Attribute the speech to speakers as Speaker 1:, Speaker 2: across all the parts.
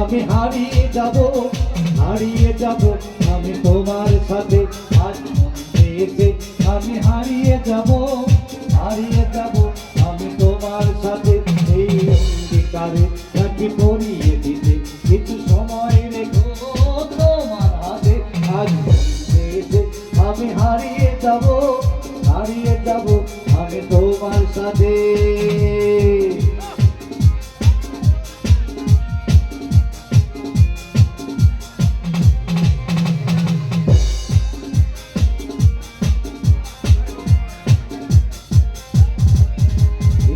Speaker 1: আমি হারিয়ে যাব হারিয়ে যাব। আমি তোমার সাথে আজ মন আমি হারিয়ে যাব হারিয়ে যাব। আমি তোমার সাথে এই অঙ্গীকারে রাখি পরিয়ে দিতে। কিছু সময় রেখো তোমার হাতে। আজ মন আমি হারিয়ে যাব হারিয়ে যাব। আমি তোমার সাথে।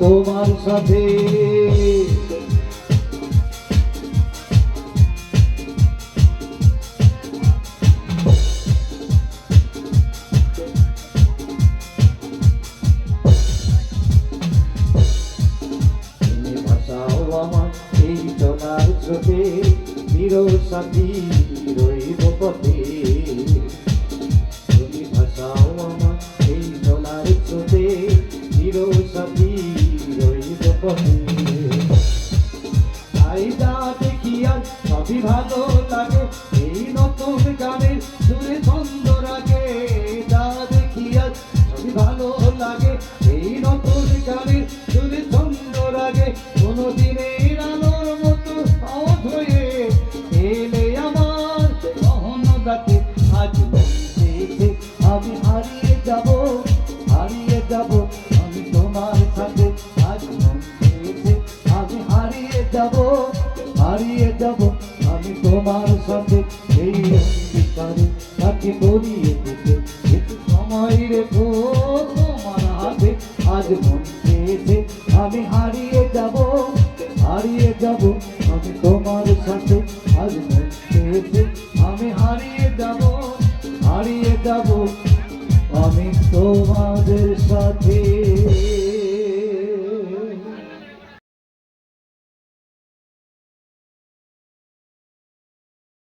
Speaker 1: তোমার সাথে। স্রোতে চির সাথী রইব পথে। তুমি ভাষাও আমার এই চলার স্রোতে চির সাথী রইব পথে। তাই যা দেখি আর সবই ভালো লাগে এই নতুন গানের যাব, হারিয়ে যাব। আমি তোমার সাথে এই অঙ্গীকারে তাকে বলিয়ে দিতে। একটু সময় রেখো, তোমার হাতে আজ মন পেয়েছে। আমি হারিয়ে যাব হারিয়ে যাব। আমি তোমার সাথে আজ মন পেয়েছে। আমি হারিয়ে যাব হারিয়ে যাব। আমি তোমাদের সাথে।